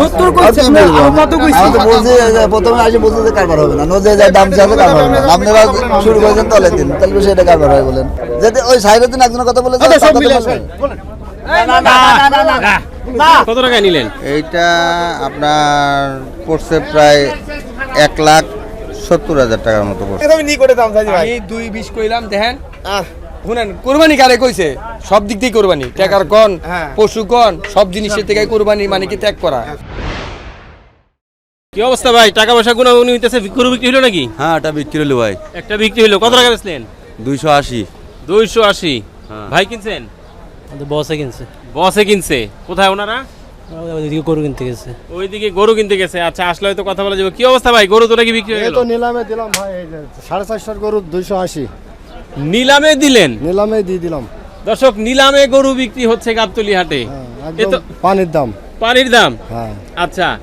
সত্তর কইছে আমি কত কইছি আমি তো বলছি প্রথমে আসে বলছি যে কারবার হবে না। নদী যায় দাম চাষে কারবার হবে না। আপনারা শুরু করেছেন তলে দিন। তাহলে সেটা কারবার হয় বলেন। যদি ওই সাইডের দিন একজনের কথা বলে আচ্ছা, সব মিলে কত টাকায় নিলেন? এইটা আপনার পড়ছে প্রায় এক লাখ সত্তর হাজার টাকার মতো পড়ছে। আমি দুই বিশ কইলাম দেখেন। শুনেন কোরবানি কারে কইছে? সব দিক দিয়ে কোরবানি। টাকার কন পশু কন সব জিনিসের থেকে কোরবানি মানে কি ত্যাগ করা। কি অবস্থা ভাই? টাকা পয়সা গুণা উনি হইতেছে গরু বিক্রি হলো নাকি? হ্যাঁ এটা বিক্রি হলো ভাই। একটা বিক্রি হলো। কত টাকা বেচলেন? দুইশো আশি। দুইশো আশি। ভাই কিনছেন? বসে কিনছে। বসে কিনছে। কোথায় ওনারা? ওইদিকে গরু কিনতে গেছে। ওইদিকে গরু কিনতে গেছে। আচ্ছা আসলে হয়তো কথা বলা যাবে। কি অবস্থা ভাই? গরু তো নাকি বিক্রি হয়ে গেল? নিলামে দিলাম ভাই সাড়ে চারশোর গরু দুইশো আশি। নিলামে দিলেন? নিলামে দিয়ে দিলাম। দর্শক নিলামে গরু বিক্রি হচ্ছে গাবতলি হাটে। হ্যাঁ, পানির দাম। পানির দাম? হ্যাঁ। আচ্ছা।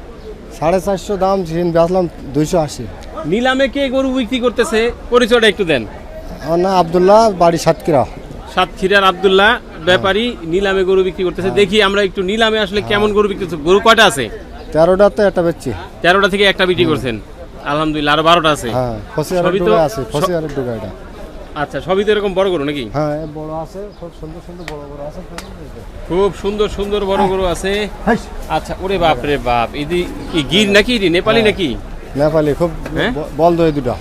সাড়ে চারশো দাম সেদিন বেচলাম দুইশো আশি। নিলামে কে গরু বিক্রি করতেছে? পরিচয়টা একটু দেন। আমার নাম আবদুল্লাহ বাড়ি সাতক্ষীরা। সাতক্ষীরার আব্দুল্লাহ ব্যাপারী নিলামে গরু বিক্রি করতেছে। হ্যাঁ। দেখি আমরা একটু নিলামে আসলে কেমন গরু বিক্রি করছে গরু কয়টা আছে? তেরোটা তো একটা বেচছি। তেরোটা থেকে একটা বিক্রি করছেন। আলহামদুলিল্লাহ আরও বারোটা আছে। হ্যাঁ আছে আচ্ছা সবই তো এরকম বড় গরু নাকি? হ্যাঁ বড় আছে খুব সুন্দর সুন্দর বড় বড় আছে খুব সুন্দর সুন্দর বড় গরু আছে। আচ্ছা ওরে বাপ রে বাপ ইদি কি গির নাকি ইদি নেপালি হ্যাঁ। নাকি? নেপালি খুব হ্যাঁ? বলদ এই দুটা।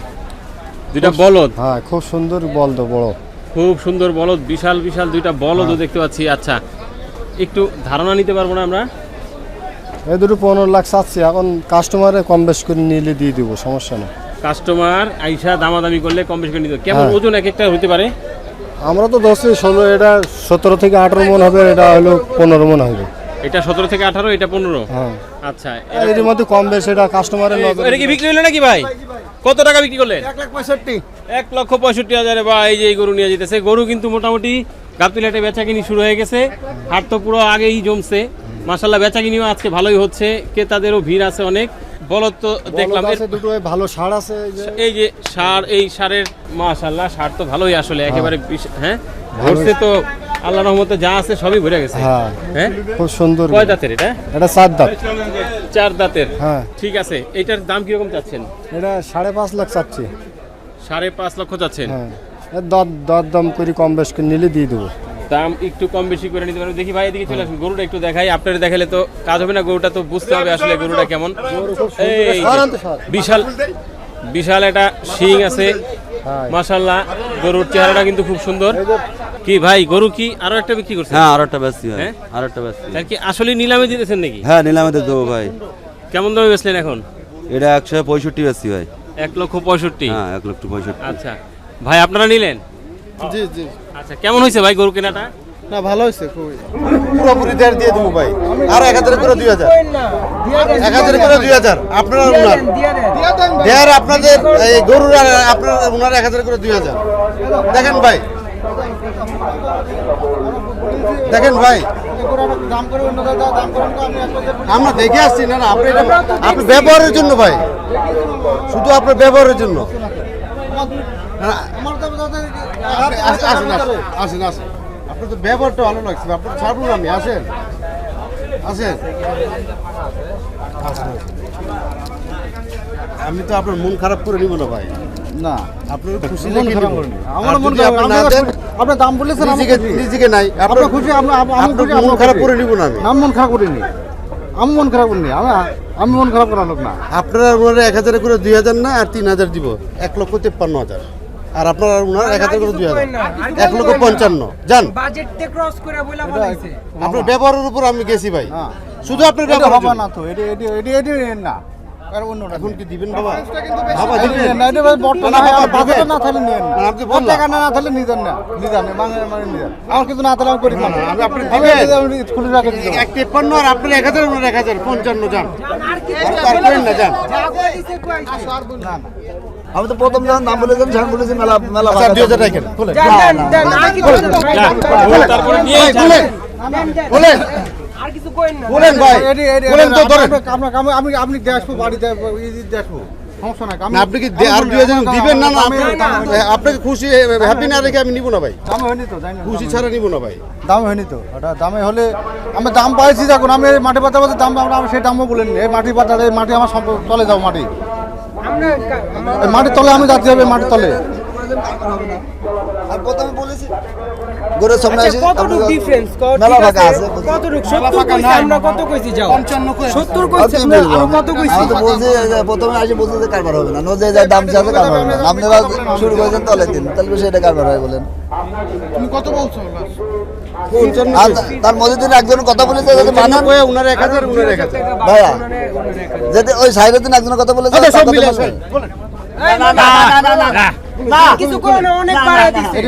দুইটা বলদ? হ্যাঁ খুব সুন্দর বলদ বড়। খুব সুন্দর বলদ বিশাল বিশাল দুইটা বলদও হ্যাঁ। দেখতে পাচ্ছি। আচ্ছা একটু ধারণা নিতে পারব না আমরা? এই দুটো পনেরো লাখ চাচ্ছি এখন কাস্টমারে কম বেশ করে নিলে দিয়ে দিব সমস্যা নেই। কাস্টমার আইসা দামাদামি করলে কম বেশি করে নিতে হবে। কেমন হ্যাঁ। ওজন এক একটা হতে পারে? আমরা তো দশে ষোলো এটা সতেরো থেকে আঠারো মন হবে এটা হলো পনেরো মন হবে। এটা সতেরো থেকে আঠারো এটা পনেরো? হ্যাঁ। আচ্ছা এর মধ্যে কম বেশ এটা কাস্টমারের নজর। এটা কি বিক্রি হলো নাকি ভাই? কত টাকা বিক্রি করলেন? এক লাখ পঁয়ষট্টি। এক লক্ষ পঁয়ষট্টি হাজারে বা এই যে এই গরু নিয়ে যেতেছে। গরু কিন্তু মোটামুটি গাবতুলাটে বেচা কিনি শুরু হয়ে গেছে। হাট তো পুরো আগেই জমছে। মাসাল্লাহ বেচা কিনিও আজকে ভালোই হচ্ছে। ক্রেতাদেরও ভিড় আছে অনেক। বলদ তো দেখলাম দুটো ভালো সার আছে এই যে। সার এই সারের মাশাল্লাহ সার তো ভালোই আসলে একেবারে বিশ- হ্যাঁ? ভরছে তো আল্লাহ রহমতে যা আছে সবই ভরে গেছে। হ্যাঁ। হ্যাঁ? খুব সুন্দর। কয় দাঁতের এটা? এটা সাত দাঁত। চার দাঁতের। হ্যাঁ। ঠিক আছে এটার দাম কীরকম চাচ্ছেন? এটা সাড়ে পাঁচ লাখ চাচ্ছি। সাড়ে পাঁচ লক্ষ চাচ্ছেন? হ্যাঁ। দর দর দাম করে কম বেশ করে নিলে দিয়ে দেবো। দাম একটু কম বেশি করে নিতে পারব। দেখি ভাই এদিকে চলে আসুন। গরুটা একটু দেখাই। আপনার দেখালে তো কাজ হবে না গরুটা তো বুঝতে হবে আসলে গরুটা কেমন। এই বিশাল বিশাল একটা শিং আছে। মাশাল্লাহ গরুর চেহারাটা কিন্তু খুব সুন্দর। কি ভাই গরু কি আরও একটা বিক্রি করছে? হ্যাঁ আর একটা বেচছি হ্যাঁ? আর একটা বেচছি। তার কি আসলে নিলামে দিতেছেন নাকি? হ্যাঁ নিলামে দেবো ভাই। কেমন দামে বেচলেন এখন? এটা একশো পঁয়ষট্টি বেচছি ভাই। এক লক্ষ পঁয়ষট্টি। হ্যাঁ এক লক্ষ পঁয়ষট্টি। আচ্ছা। ভাই আপনারা নিলেন? জি জি আচ্ছা কেমন হয়েছে ভাই গরু কেনাটা? না ভালো হয়েছে খুবই। পুরোপুরি দেড় দিয়ে দেবো ভাই। আর এক হাজার করে দুই হাজার। এক হাজার করে দুই হাজার। আপনার উনার। দেড় আপনাদের এই গরুর আর আপনার উনার এক হাজার করে দুই হাজার। দেখেন ভাই। দেখেন ভাই। আমরা দেখে আসছি না না আপনি আপনি ব্যবহারের জন্য ভাই। শুধু আপনার ব্যবহারের জন্য। আসেন আসেন আপনার তো ব্যবহারটা ভালো লাগছে আপনার ছাড়ুন আমি আসেন আসেন। আমি তো আপনার মন খারাপ করে নিব না ভাই না আপনার খুশি মন খারাপ নিব। আমার মন খারাপ আপনার না দাম বলেছেন নিজেকে নিজেকে নাই আপনার খুশি মন খারাপ করে নিব না আমি মন খারাপ করে করিনি আমি মন খারাপ করিনি আমি আমি মন খারাপ করার লোক না আপনারা এক হাজার করে দুই হাজার না, আর তিন হাজার দিব এক লক্ষ তেপ্পান্ন হাজার আর আপনার ওনার এক হাজার করে দুই হাজার। এক লক্ষ পঞ্চান্ন। যান। বাজেট তে ক্রস করে বইলা বলাইছে। আপনার ব্যবহারের উপর আমি গেছি ভাই। হ্যাঁ। শুধু আপনার ব্যবহার হবে না তো। এটি এটি এটি এটি না। এখন কি দিবেন বাবা? বাবা দিবেন। না, এটি বর্তমান না, থাকলে নিয়েন না। না, আমি তো বললাম। টাকা না না থাকলে নিতেন না। নিতেন মানে মানে নিতেন। আমার কিছু না থাকলে আমি করি না। না, আমি আপনি দিবেন। খুলে রাখে দিতে এক আর পঞ্চান্ন যান। আর করেন না যান। আমি তো প্রথম যখন দাম বলেছেন যখন বলেছি মেলা মেলা আচ্ছা দুই হাজার আর কিছু কিছু কইন না। বলেন ভাই। বলেন তো ধরেন। আমি আমি আপনি দেখব বাড়িতে দেখব। আপনি কি দে- আর দুই হাজার দিবেন না না? আপনাকে খুশি হ্যাপি না রেখে আমি নিব না ভাই। দাম হয়নি তো খুশি ছাড়া নিব না ভাই। দাম হয়নি তো। ওটা দামে হলে আমি দাম পাইছি যখন আমি এই মাটি পাতা পাতা দাম আমরা সেই দামও বলিনি। এই মাটি পাতা এই মাটি আমার তলে যাও মাটি। মাটির তলে আমি যাচ্ছি হবে মাটির তলে। আর প্রথমে বলেছি সামনে আচ্ছা কতটুকু ডিফারেন্স মেলা ফাঁকা আছে? কতটুকু? সত্তর কইছি আমরা কত কইছি যাও? সত্তর আর কইছি আমরা বলব? কত কইছি? তো বলছি যে প্রথমে আসি বলছি যে কারবার হবে না। নজে যায় দাম চাচ্ছে কারবার হবে না। আপনারা শুরু করেছেন তলে দিন তাহলে সেটা কারবার হয় বলেন। পঞ্চান্ন আর তার মধ্যে দিন একজন কথা বলেছে যদি মানেন কয়ে উনার এক হাজার উনার এক হাজার। ভাইয়া যদি ওই সাইডের দিন একজন কথা বলেছে আচ্ছা, সব মিলে বলবেন। কিছু করে না অনেক বাড়ায় দিছে।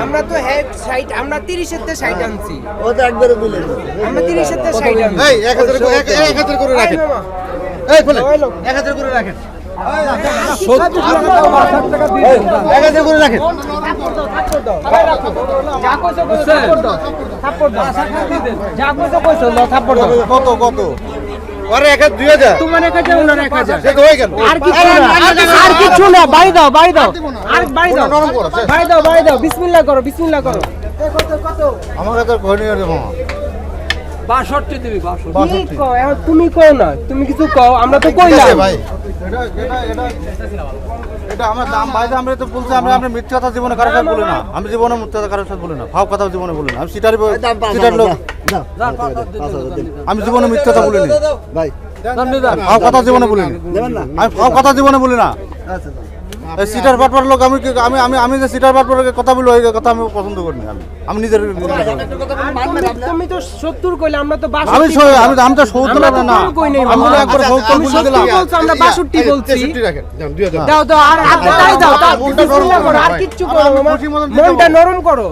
আমরা তো হেড সাইড আমরা 30 এর তে সাইড আনছি। ও তো একবারে বলে আমরা 30 এর তে সাইড আনছি। এই এক হাজার করে- এক- এক হাজার করে রাখেন। এই বলে এক হাজার করে রাখেন। কত কত আর কিছু না। আর বাড়ি দাও বাড়ি দাও। আর বাড়ি দাও বাড়ি দাও। বাড়ি দাও করো বিসমিল্লা করো। আমার হাজার তুমি কও না তুমি কিছু কও আমরা তো কইলাম ভাই। এটা কথা না। আমি জীবনে কথা বলি না। কথা জীবনে বলি না। আমি আমি কথা কথা জীবনে বলি না। আমি কথা না সিটার বাটপার লোক আমি আমি আমি আমি যে সিটার বাটপার কথা বলি ওই কথা আমি পছন্দ করি না আমি আমি নিজের তুমি- তুমি তো 70 কইলে আমরা তো 62 আমি আমি আমি তো সৌত্তর আমরা না আমি বাবা। একবার সৌত্তর তুমি বলে দিলাম বলছো আমরা 62 বলছি রাখেন দাও দাও আর আর তাই দাও আর কিচ্ছু করো মনটা নরম করো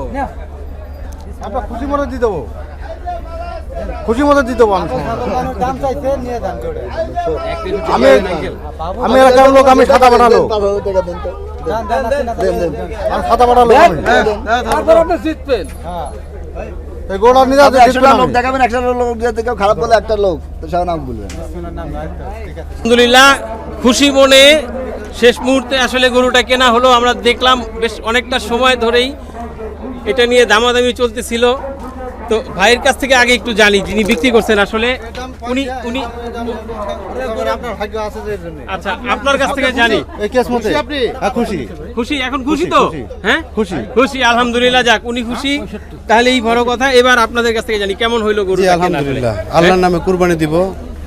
আপনার খুশি মতো দিয়ে দেবো খুশি মতো দেবো আমি আমি আমি এলাকার লোক আমি সাদা আমি সাদা পাঠালো তারপর আপনি জিতবেন গোড়া নিয়ে আপনি যাচ্ছে একশোটা লোক দেখাবেন একশো লোক খারাপ বলে একটা লোক তো সব নাম বলবেন আলহামদুলিল্লাহ খুশি মনে শেষ মুহূর্তে আসলে গরুটা কেনা হলো। আমরা দেখলাম বেশ অনেকটা সময় ধরেই এটা নিয়ে দামাদামি চলতেছিল। তো ভাইয়ের কাছ থেকে আগে একটু জানি যিনি বিক্রি করছেন আসলে উনি উনি আপনার ভাগ্য আছে এর জন্য। আচ্ছা আপনার কাছ থেকে জানি হ্যাঁ, খুশি। খুশি? এখন খুশি তো? হ্যাঁ? খুশি। খুশি আলহামদুলিল্লাহ যাক উনি খুশি। তাহলে এই বড় কথা এবার আপনাদের কাছ থেকে জানি কেমন হইল গরু আলহামদুলিল্লাহ। আল্লাহর নামে কুরবানি দিব।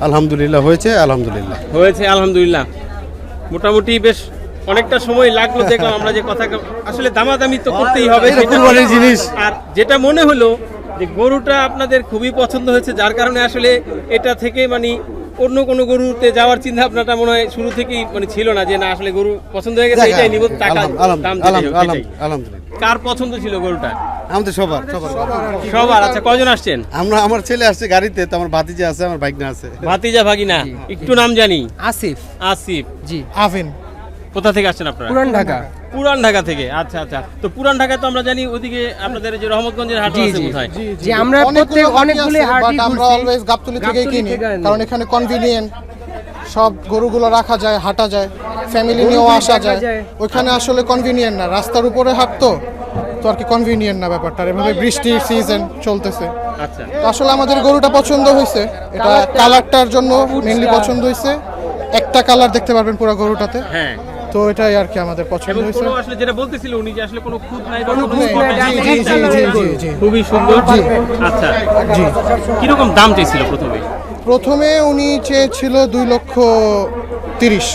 আলহামদুলিল্লাহ হয়েছে আলহামদুলিল্লাহ। হয়েছে আলহামদুলিল্লাহ। মোটামুটি বেশ অনেকটা সময় লাগল দেখলাম আমরা যে কথা আসলে দামাদামি তো করতেই হবে এটা সেটা- কুরবানির জিনিস। আর যেটা মনে হলো যে গরুটা আপনাদের খুবই পছন্দ হয়েছে যার কারণে আসলে এটা থেকে মানে অন্য কোনো গরুতে যাওয়ার চিন্তা ভাবনাটা মনে হয় শুরু থেকেই মানে ছিল না যে না আসলে গরু পছন্দ হয়ে গেছে এটাই নিব টাকা দাম কার পছন্দ ছিল গরুটা? আমাদের সবার সবার। সবার। আচ্ছা কয়জন আসছেন? আমরা আমার ছেলে আসছে গাড়িতে তো আমার ভাতিজা আছে আমার বাইক না আছে। ভাতিজা ভাগিনা? একটু নাম জানি। আসিফ। আসিফ। জি। আফিন। কোথা থেকে আসছেন আপনারা? পুরান ঢাকা। পুরান ঢাকা থেকে। আচ্ছা আচ্ছা। তো পুরান ঢাকা তো আমরা জানি ওদিকে আপনাদের যে রহমতগঞ্জের হাট আছে। কোথায় যে আমরা প্রত্যেক অনেকগুলি হাটই আমরা অলওয়েজ গাবতলি থেকে কিনি কারণ এখানে কনভিনিয়েন্ট সব গরুগুলো রাখা যায় হাঁটা যায়। ফ্যামিলি নিয়েও আসা যায়। ওইখানে আসলে কনভিনিয়েন্ট না। রাস্তার উপরে হাট তো তো আর কি কনভিনিয়েন্ট না ব্যাপারটা। এভাবে বৃষ্টির সিজন চলতেছে। আচ্ছা। তো আসলে আমাদের গরুটা পছন্দ হয়েছে। এটা কালারটার জন্য মেনলি পছন্দ হয়েছে। একটা কালার দেখতে পারবেন পুরো গরুটাতে। হ্যাঁ। তো এটাই আর কি আমাদের পছন্দ হয়েছে। আসলে যেটা বলতেছিল উনি যে আসলে কোনো খুঁত নাই কোনো খুঁত নাই। জি, জি, জি, জি, জি, জি। খুবই সুন্দর। আচ্ছা জি। কীরকম দাম প্রথমে? প্রথমে উনি চেয়েছিল দুই লক্ষ বিশ।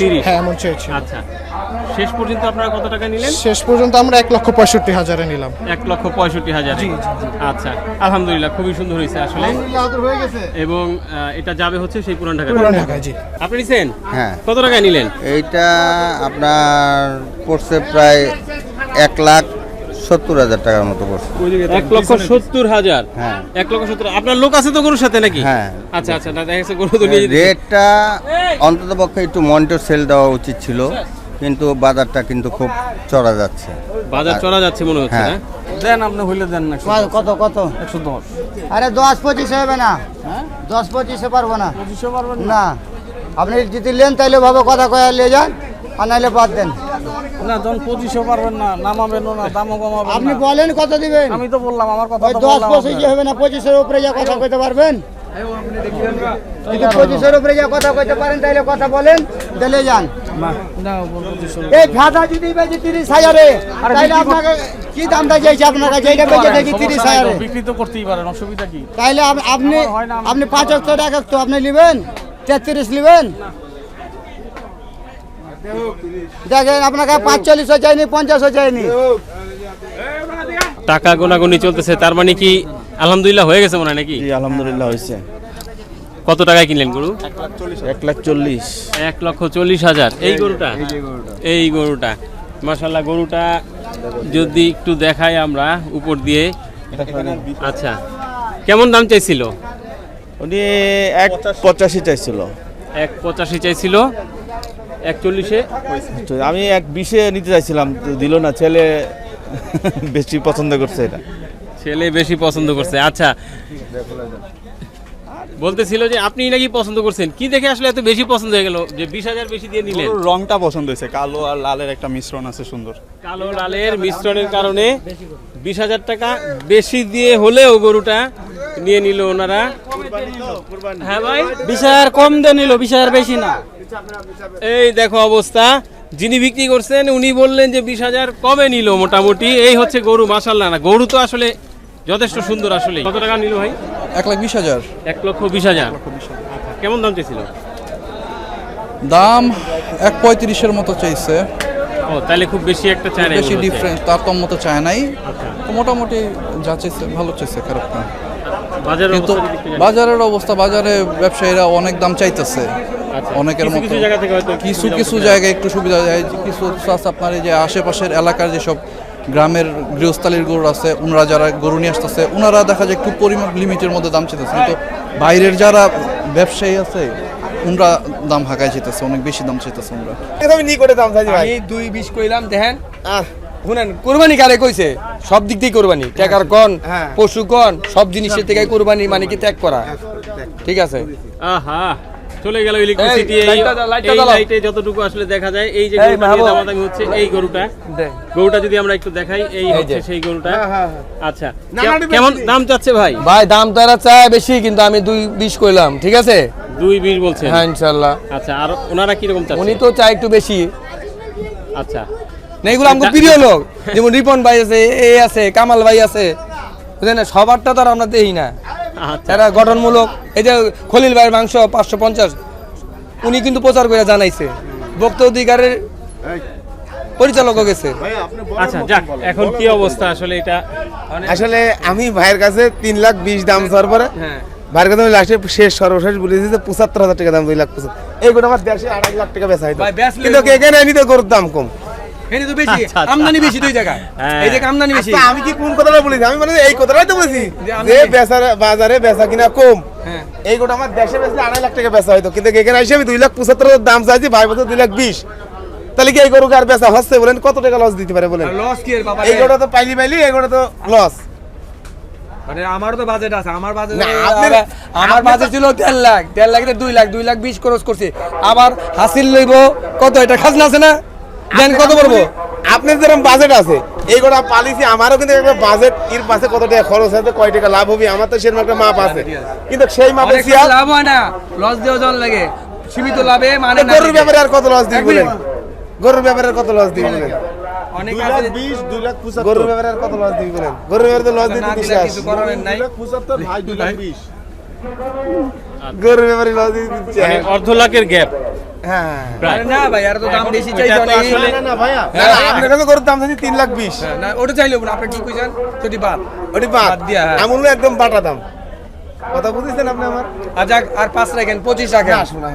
তিরিশ। হ্যাঁ এমন চেয়েছিল। আচ্ছা। শেষ পর্যন্ত আপনারা কত টাকা নিলেন? শেষ পর্যন্ত আমরা এক লক্ষ পঁয়ষট্টি হাজারে নিলাম। এক লক্ষ পঁয়ষট্টি হাজার। আচ্ছা আলহামদুলিল্লাহ খুবই সুন্দর হয়েছে আসলে। এবং এটা যাবে হচ্ছে সেই পুরান ঢাকা পুরান ঢাকায় জি। আপনি নিছেন? হ্যাঁ। কত টাকায় নিলেন? এইটা আপনার পড়ছে প্রায় এক লাখ সত্তর হাজার টাকার মতো পড়ছে। এক লক্ষ সত্তর হাজার? হ্যাঁ। এক লক্ষ সত্তর। আপনার লোক আছে তো গরুর সাথে নাকি? হ্যাঁ। আচ্ছা আচ্ছা দেখা যাচ্ছে গরু তো নিয়ে রেটটা অন্তত পক্ষে একটু মনিটর সেল দেওয়া উচিত ছিল। কিন্তু বাজারটা কিন্তু খুব চড়া যাচ্ছে। বাজার চড়া যাচ্ছে মনে হচ্ছে হ্যাঁ। দেন আপনি হইলে দেন না কত কত একশো দশ। আরে দশ পঁচিশ হবে না। দশ পঁচিশে পারব না। পঁচিশে পারবেন না? আপনি যদি নেন তাহলে ভাবে কথা কয়ে নিয়ে যান আর নাহলে বাদ দেন। না যখন পঁচিশও পারবেন না। নামাবেন না দামও কমাবেন আপনি বলেন কত দিবেন? আমি তো বললাম আমার কথা দশ পঁচিশে হবে না পঁচিশের উপরে যা কথা কইতে পারবেন? যদি পঁচিশের উপরে যা কথা কইতে পারেন তাহলে কথা বলেন দিলে যান। এই খাতা যদি বেশি তিরিশ হাজারে তাহলে আপনাকে কি দামটা চাইছে আপনার কাছে এইটা বেঁচে দেখি তিরিশ হাজারে? বিক্রি তো করতেই পারেন অসুবিধা কি? তাহলে আপনি আপনি পাঁচ হাজার টাকা তো আপনি নেবেন তেত্রিশ নেবেন। দেখেন আপনাকে পাঁচচল্লিশও চাইনি পঞ্চাশও চাইনি টাকা গোনাগুনি চলতেছে তার মানে কি আলহামদুলিল্লাহ হয়ে গেছে মনে হয় নাকি? আলহামদুলিল্লাহ হয়েছে। কত টাকায় কিনলেন গরু? এক লাখ চল্লিশ। এক লক্ষ চল্লিশ হাজার। এই গরুটা? এই গরুটা। মাসাল্লাহ গরুটা। যদি একটু দেখাই আমরা উপর দিয়ে। আচ্ছা কেমন দাম চাইছিল? উনি এক পঁচাশি চাইছিল। এক পঁচাশি চাইছিল। এক চল্লিশে আমি এক বিশে নিতে চাইছিলাম দিল না ছেলে বেশি পছন্দ করছে এটা। ছেলে বেশি পছন্দ করছে। আচ্ছা বলতেছিল যে আপনি নাকি পছন্দ করছেন। কি দেখে আসলে এত বেশি পছন্দ হয়ে গেল যে বিশ হাজার বেশি দিয়ে নিলেন? রংটা পছন্দ হয়েছে। কালো আর লালের একটা মিশ্রণ আছে সুন্দর। কালো লালের মিশ্রণের কারণে বিশ হাজার টাকা বেশি দিয়ে হলেও গরুটা নিয়ে নিল ওনারা। হ্যাঁ ভাই? বিশ হাজার কম দিয়ে নিল বিশ হাজার বেশি না। এই দেখো অবস্থা। যিনি বিক্রি করছেন উনি বললেন যে বিশ হাজার কমে নিল মোটামুটি। এই হচ্ছে গরু মাসাল্লাহ না। গরু তো আসলে যথেষ্ট সুন্দর আসলে। কত টাকা নিল ভাই? এক লাখ বিশ হাজার। এক লক্ষ বিশ হাজার। কেমন দাম চেয়েছিল দাম এক পঁয়ত্রিশের মতো চাইছে। ও তাহলে খুব বেশি একটা চায় বেশি। ডিফারেন্স তারতম্য তো চায় নাই। তো মোটামুটি যা চাইছে ভালো চাইছে খারাপ না। বাজারের কিন্তু। বাজারের অবস্থা বাজারে ব্যবসায়ীরা অনেক দাম চাইতেছে। আচ্ছা, অনেকের মতো। কিছু কিছু। জায়গায় একটু সুবিধা যায় কিছু আছে আপনার এই যে আশেপাশের এলাকার যেসব গ্রামের গৃহস্থালীর গরু আছে ওনারা যারা গরু নিয়ে আসতেছে ওনারা দেখা যায় একটু পরিমাণ লিমিটের মধ্যে দাম চাইতেছে। কিন্তু বাইরের যারা ব্যবসায়ী আছে ওনরা দাম হাঁকায় চাইতেছে অনেক বেশি দাম চাইতেছে ওনরা আমি দুই বিশ কইলাম দেখেন। শুনেন কোরবানি কারে কইছে? সব দিক দিয়ে কোরবানি। টাকার কন পশু কন সব জিনিসের থেকে কোরবানি মানে কি ত্যাগ করা। ঠিক আছে? আহা। চলে গেল ইলেকট্রিসিটি এই। লাইটে যতটুকু আসলে দেখা যায় এই যে। দামাদামি হচ্ছে এই গরুটা। গরুটা যদি আমরা একটু দেখাই এই হচ্ছে সেই গরুটা। আচ্ছা। কেমন দাম চাচ্ছে ভাই? ভাই দাম তো এরা চায় বেশি কিন্তু আমি দুই বিশ কইলাম ঠিক আছে? দুই বিশ বলছেন। হ্যাঁ ইনশাল্লাহ আচ্ছা আর ওনারা কীরকম চাচ্ছে? উনি তো চায় একটু বেশি। আচ্ছা। না এগুলো আমাকে প্রিয় লোক। যেমন রিপন ভাই আছে এ আছে কামাল ভাই আছে। বুঝলেন না? সবারটা তো আর আমরা দেই না। এরা গঠনমূলক এই যে খলিল ভাইয়ের মাংস পাঁচশো পঞ্চাশ উনি কিন্তু প্রচার করে জানাইছে। ভক্ত অধিকারের পরিচালকও গেছে। আচ্ছা যাক এখন কি অবস্থা আসলে এটা? আসলে আমি ভাইয়ের কাছে তিন লাখ বিশ দাম চাওয়ার পরে হ্যাঁ। ভাইয়ের কাছে আমি লাস্টে শেষ সর্বশেষ বলেছি যে পঁচাত্তর হাজার টাকা দাম দুই লাখ পঁচাত্তর। এইগুলো আমার দেশে আড়াই লাখ টাকা বেচা বেচলে- কিন্তু এখানে আমি তো গরুর দাম কম। এনে তো বেশি। আচ্ছা, আচ্ছা। আমদানি বেশি দুই জায়গায়। হ্যাঁ। এই যে আমদানি বেশি। আচ্ছা, আমি কি কোন কথাটা বলেছি? আমি মানে এই কথাটাই তো বলেছি। যে বেচার বাজারে বেচা কিনা কম। হ্যাঁ। এই গোটা আমার দেশে বেচলে আড়াই লাখ টাকা বেচা হয়তো কিন্তু এখানে এসে আমি দুই লাখ পঁচাত্তর দাম চাইছি ভাই বলতে দুই লাখ বিশ। তাহলে কি এই গরুকে আর বেচা হচ্ছে বলেন? কত টাকা লস দিতে পারে বলেন? লস কি বাবা এই গোটা তো পাইলি পাইলি এই গোটা তো লস মানে আমারও তো বাজেট আছে। আমার বাজেট আমার বাজেট ছিল দেড় লাখ। দেড় লাখ দুই লাখ দুই লাখ বিশ খরচ করছি। আবার হাসিল লইব। কত এটা খাজনা আছে না? দেন কত পড়ব? আপনার যেরকম বাজেট আছে এই গোটা পালিসি আমারও কিন্তু একটা বাজেট এর পাশে কত টাকা খরচ আছে কয় টাকা লাভ হবে আমার তো সেরকম একটা মাপ আছে। কিন্তু সেই মাপে লাভ হয় না লস দিয়েও জন লাগে। সীমিত লাভে মানে গরুর ব্যাপারে আর কত লস এক বলেন? গরুর ব্যাপারে কত লস দিবি বলেন? অনেক আছে। গরুর ব্যাপারে আর কত লস দিবি বলেন? গরুর ব্যাপারে তো লস দিতে বিশ্বাস কিছু করার নাই। গরুর ব্যাপারে লস দিতে মানে অর্ধ লাখের গ্যাপ হ্যাঁ। না ভাই আর তো দাম বেশি চাইছে তো অনেক আসলে- না না ভাইয়া। না, না, আপনার কাছে গরুর দাম চাইছি তিন লাখ বিশ। হ্যাঁ, না ওটা চাইলে না। আপনি কি কইছেন? যদি বাদ। ওটি বাদ। দিয়া, হ্যাঁ। আমুল একদম বাটা দাম। কথা বুঝেছেন আপনি আমার? আর যাক আর পাঁচ রাখেন পঁচিশ রাখেন। না শোনা